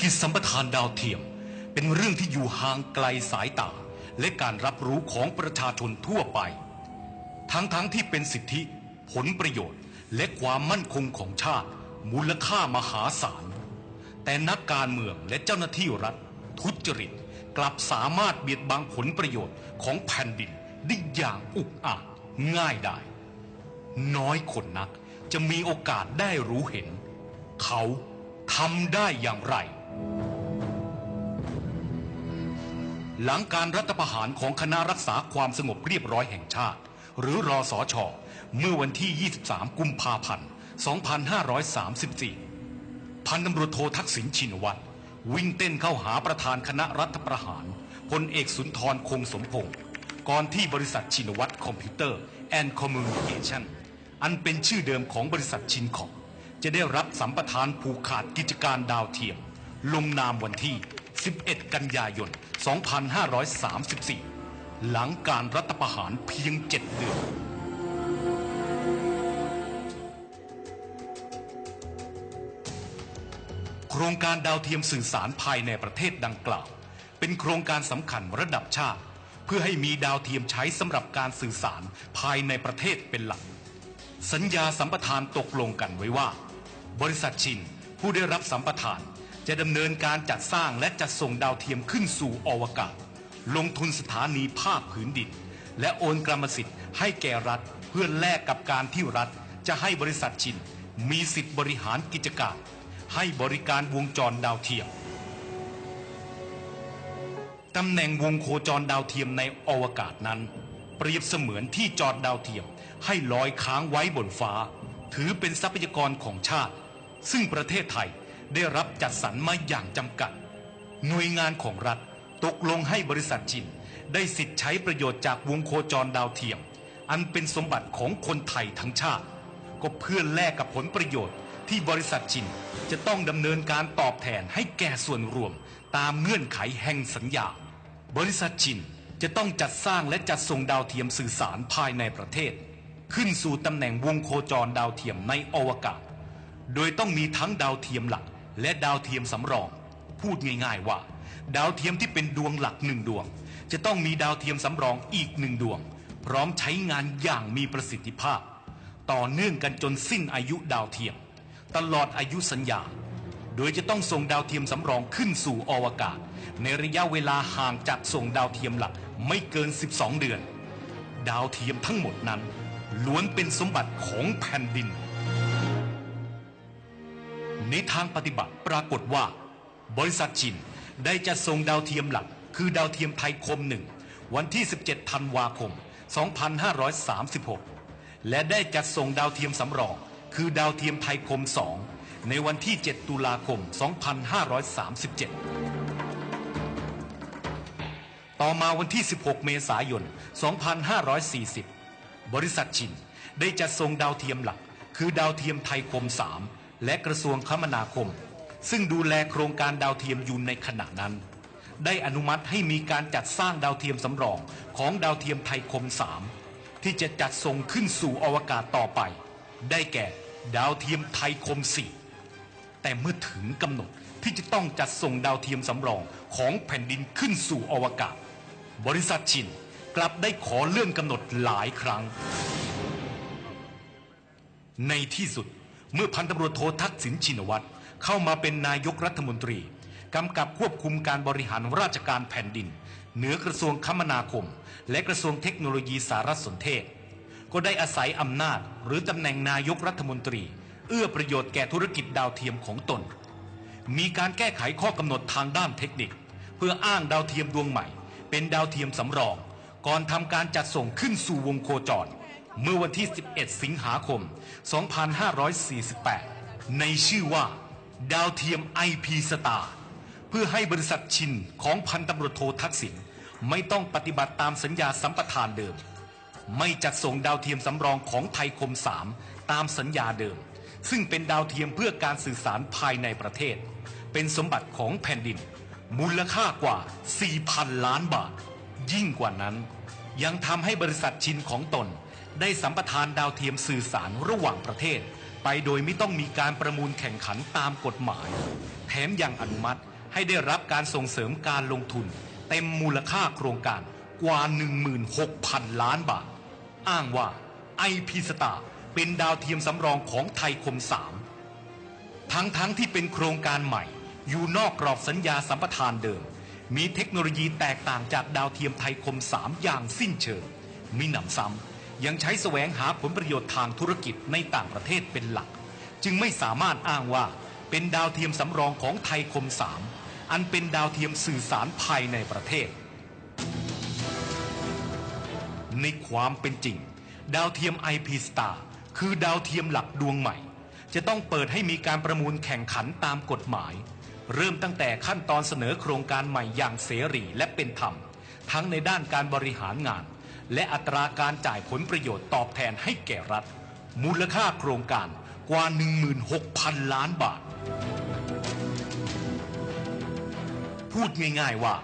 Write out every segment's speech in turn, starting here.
กิจสัมปทานดาวเทียม เป็นเรื่องที่อยู่ห่างไกลสายตา และการรับรู้ของประชาชนทั่วไป ทั้งๆทที่เป็นสิทธิ ผลประโยชน์ และความมั่นคงของชาติ มูลค่ามหาศาล แต่นักการเมืองและเจ้าหน้าที่รัฐ ทุจริตกลับสามารถเบียดบังผลประโยชน์ของแผ่นดินได้อย่างอุกอาจง่ายได้ น้อยคนนักจะมีโอกาสได้รู้เห็น เขาทำได้อย่างไร หลังการรัฐประหารของคณะรักษาความสงบเรียบร้อยแห่งชาติ หรือรอสอชอเมื่อวันที่ 23 กุมภาพันธ์ 2534 พันตำรวจโททักษิณชินวัตรวิ่งเต้นเข้าหาประธานคณะรัฐประหารพลเอกสุนทรคงสมพงศ์ก่อนที่บริษัทชินวัตรคอมพิวเตอร์แอนด์คอมมูนิเคชันอันเป็นชื่อเดิมของบริษัทชินคอมจะได้รับสัมปทานผูกขาดกิจการดาวเทียม ลงนามวันที่ 11 กันยายน 2534 หลังการรัฐประหารเพียง 7 เดือน โครงการดาวเทียมสื่อสารภายในประเทศดังกล่าว เป็นโครงการสำคัญระดับชาติ เพื่อให้มีดาวเทียมใช้สำหรับการสื่อสารภายในประเทศเป็นหลัก สัญญาสัมปทานตกลงกันไว้ว่า บริษัทชินผู้ได้รับสัมปทาน จะดำเนินการจัดสร้างและจัดส่งดาวเทียมขึ้นสู่อวกาศ ลงทุนสถานีภาคพื้นดิน และโอนกรรมสิทธิ์ให้แก่รัฐ เพื่อแลกกับการที่รัฐ จะให้บริษัทชินมีสิทธิบริหารกิจการ ให้บริการวงจรดาวเทียมตำแหน่งวงโคจรดาวเทียมในอวกาศนั้น เปรียบเสมือนที่จอดดาวเทียมให้ลอยค้างไว้บนฟ้า ถือเป็นทรัพยากรของชาติ ซึ่งประเทศไทย ได้รับจัดสรรมาอย่างจำกัด หน่วยงานของรัฐตกลงให้บริษัทจินได้สิทธิ์ใช้ประโยชน์จากวงโคจรดาวเทียม อันเป็นสมบัติของคนไทยทั้งชาติ ก็เพื่อแลกกับผลประโยชน์ที่บริษัทจินจะต้องดำเนินการตอบแทนให้แก่ส่วนรวม ตามเงื่อนไขแห่งสัญญา บริษัทจินจะต้องจัดสร้างและจัดส่งดาวเทียมสื่อสารภายในประเทศ ขึ้นสู่ตำแหน่งวงโคจรดาวเทียมในอวกาศ โดยต้องมีทั้งดาวเทียมหลัก และดาวเทียมสำรอง พูดง่ายๆว่า ดาวเทียมที่เป็นดวงหลักหนึ่งดวง จะต้องมีดาวเทียมสำรองอีกหนึ่งดวง พร้อมใช้งานอย่างมีประสิทธิภาพ ต่อเนื่องกันจนสิ้นอายุดาวเทียม ตลอดอายุสัญญา โดยจะต้องส่งดาวเทียมสำรองขึ้นสู่อวกาศ ในระยะเวลาห่างจากส่งดาวเทียมหลักไม่เกิน 12 เดือน ดาวเทียมทั้งหมดนั้นล้วนเป็นสมบัติของแผ่นดิน ในทางปฏิบัติปรากฏว่า บริษัทจินได้จัดส่งดาวเทียมหลัก คือดาวเทียมไทยคมหนึ่งวันที่ 17 ธันวาคม 2536 และได้จัดส่งดาวเทียมสำรอง คือดาวเทียมไทยคม 2 ในวันที่ 7 ตุลาคม 2537ต่อมาวันที่ 16 เมษายน 2540 บริษัทชินได้จัดส่งดาวเทียมหลัก คือดาวเทียมไทยคม 3 และกระทรวงคมนาคม ซึ่งดูแลโครงการดาวเทียมยู่ในขณะนั้น ได้อนุมัติให้มีการจัดสร้างดาวเทียมสำรองของดาวเทียมไทยคม 3 ที่จะจัดส่งขึ้นสู่อวกาศต่อไป ได้แก่ดาวเทียมไทยคม 4 แต่เมื่อถึงกำหนดที่จะต้องจัดส่งดาวเทียมสำรองของแผ่นดินขึ้นสู่อวกาศ บริษัทชินกลับได้ขอเลื่อนกำหนดหลายครั้ง ในที่สุด เมื่อพันตำรวจโททักษิณชินวัตรเข้ามาเป็นนายกรัฐมนตรีกำกับควบคุมการบริหารราชการแผ่นดิน เหนือกระทรวงคมนาคม และกระทรวงเทคโนโลยีสารสนเทศ ก็ได้อาศัยอำนาจหรือตำแหน่งนายกรัฐมนตรี เอื้อประโยชน์แก่ธุรกิจดาวเทียมของตน มีการแก้ไขข้อกำหนดทางด้านเทคนิค เพื่ออ้างดาวเทียมดวงใหม่ เป็นดาวเทียมสำรอง ก่อนทำการจัดส่งขึ้นสู่วงโคจร เมื่อวันที่ 11 สิงหาคม 2548 ในชื่อว่า ดาวเทียม IP Star เพื่อให้บริษัทชินของพันตำรวจโททักษิณไม่ต้องปฏิบัติตามสัญญาสัมปทานเดิม ไม่จัดส่งดาวเทียมสำรองของไทยคม 3 ตามสัญญาเดิม ซึ่งเป็นดาวเทียมเพื่อการสื่อสารภายในประเทศ เป็นสมบัติของแผ่นดิน มูลค่ากว่า 4,000 ล้านบาท ยิ่งกว่านั้น ยังทำให้บริษัทชินของตน ได้สัมปทานดาวเทียมสื่อสารระหว่างประเทศ ไปโดยไม่ต้องมีการประมูลแข่งขันตามกฎหมาย แถมยังอนุมัติให้ได้รับการส่งเสริมการลงทุน เต็มมูลค่าโครงการกว่า 16,000 ล้านบาท อ้างว่า IP Star เป็นดาวเทียมสำรองของไทยคม 3 ทั้งทั้งที่เป็นโครงการใหม่ อยู่นอกกรอบสัญญาสัมปทานเดิม มีเทคโนโลยีแตกต่างจากดาวเทียมไทยคม 3 อย่างสิ้นเชิงมิหนำซ้ำ ยังใช้แสวงหาผลประโยชน์ทางธุรกิจในต่างประเทศเป็นหลัก จึงไม่สามารถอ้างว่าเป็นดาวเทียมสำรองของไทยคม3อันเป็นดาวเทียมสื่อสารภายในประเทศ ในความเป็นจริง ดาวเทียม IP Star คือดาวเทียมหลักดวงใหม่ จะต้องเปิดให้มีการประมูลแข่งขันตามกฎหมาย เริ่มตั้งแต่ขั้นตอนเสนอโครงการใหม่อย่างเสรีและเป็นธรรม ทั้งในด้านการบริหารงาน และอัตราการจ่ายผลประโยชน์ตอบแทนให้แก่รัฐ มูลค่าโครงการกว่า 16,000 ล้านบาท พูดง่ายๆว่า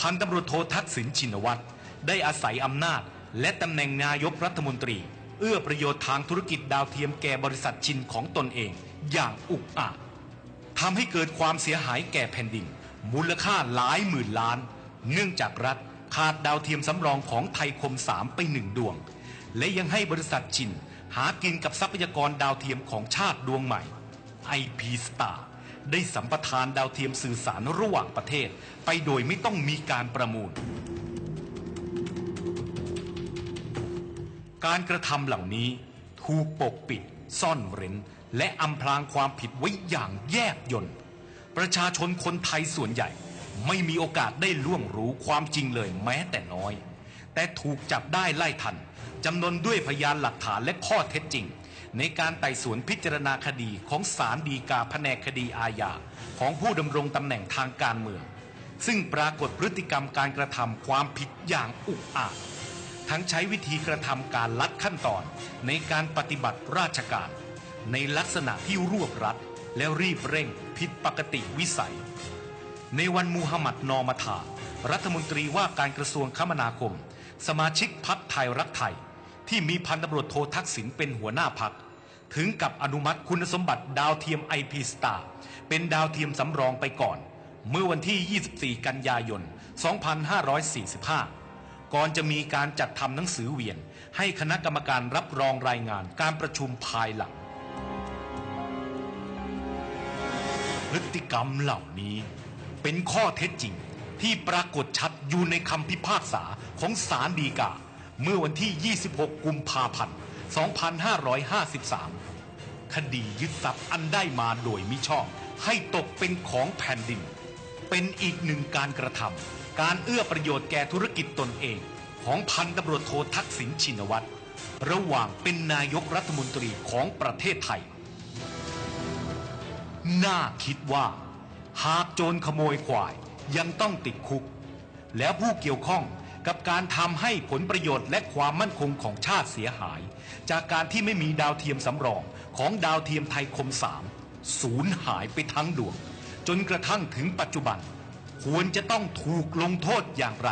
พันตำรวจโททักษิณชินวัตรได้อาศัยอำนาจ และตำแหน่งนายกรัฐมนตรี เอื้อประโยชน์ทางธุรกิจดาวเทียมแก่บริษัทชินของตนเอง อย่างอุกอาจทำให้เกิดความเสียหายแก่แผ่นดิน มูลค่าหลายหมื่นล้าน เนื่องจากรัฐ ขาดดาวเทียมสำรองของไทยคมสามไปหนึ่งดวง และยังให้บริษัทชิน หากินกับทรัพยากรดาวเทียมของชาติดวงใหม่ IP Star ได้สัมปทานดาวเทียมสื่อสารระหว่างประเทศ ไปโดยไม่ต้องมีการประมูล การกระทำเหล่านี้ถูกปกปิด ซ่อนเร้น และอำพรางความผิดไว้อย่างแยบยลประชาชนคนไทยส่วนใหญ่ ไม่มีโอกาสได้ล่วงรู้ความจริงเลยแม้แต่น้อย แต่ถูกจับได้ไล่ทันจำนวนด้วยพยานหลักฐานและข้อเท็จจริง ในการไต่สวนพิจารณาคดีของศาลฎีกาแผนกคดีอาญาของผู้ดำรงตำแหน่งทางการเมือง ซึ่งปรากฏพฤติกรรมการกระทำความผิดอย่างอุกอาจทั้งใช้วิธีกระทำการลัดขั้นตอนในการปฏิบัติราชการ ในลักษณะที่รวบรัดและรีบเร่งผิดปกติวิสัย ในวันมูฮัมหมัดนอมาธารัฐมนตรีว่าการกระทรวงคมนาคม สมาชิกพักไทยรักไทย ที่มีพันตำรวจโททักษิณเป็นหัวหน้าพัก ถึงกับอนุมัติคุณสมบัติดาวเทียม IP Star เป็นดาวเทียมสำรองไปก่อน เมื่อวันที่ 24 กันยายน 2545 ก่อนจะมีการจัดทำหนังสือเวียน ให้คณะกรรมการรับรองรายงานการประชุมภายหลัง พฤติกรรมเหล่านี้ เป็นข้อเท็จจริง ที่ปรากฏชัดอยู่ในคำพิพากษาของศาลฎีกา เมื่อวันที่ 26 กุมภาพันธ์ 2553 คดียึดทรัพย์อันได้มาโดยมิชอบ ให้ตกเป็นของแผ่นดิน เป็นอีกหนึ่งการกระทำการเอื้อประโยชน์แก่ธุรกิจตนเอง ของพันตำรวจโททักษิณชินวัตรระหว่างเป็นนายกรัฐมนตรีของประเทศไทย น่าคิดว่า หากโจรขโมยควายยังต้องติดคุก แล้วผู้เกี่ยวข้องกับการทำให้ผลประโยชน์และความมั่นคงของชาติเสียหาย จากการที่ไม่มีดาวเทียมสำรองของดาวเทียมไทยคมสามสูญหายไปทั้งดวง จนกระทั่งถึงปัจจุบัน ควรจะต้องถูกลงโทษอย่างไร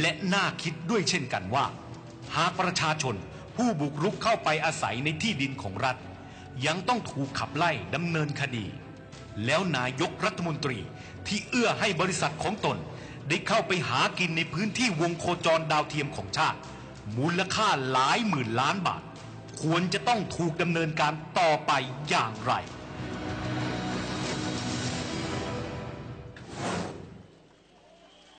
และน่าคิดด้วยเช่นกันว่า หากประชาชนผู้บุกรุกเข้าไปอาศัยในที่ดินของรัฐ ยังต้องถูกขับไล่ดำเนินคดี แล้วนายกรัฐมนตรีที่เอื้อให้บริษัทของตน ได้เข้าไปหากินในพื้นที่วงโคจรดาวเทียมของชาติ มูลค่าหลายหมื่นล้านบาท ควรจะต้องถูกดำเนินการต่อไปอย่างไร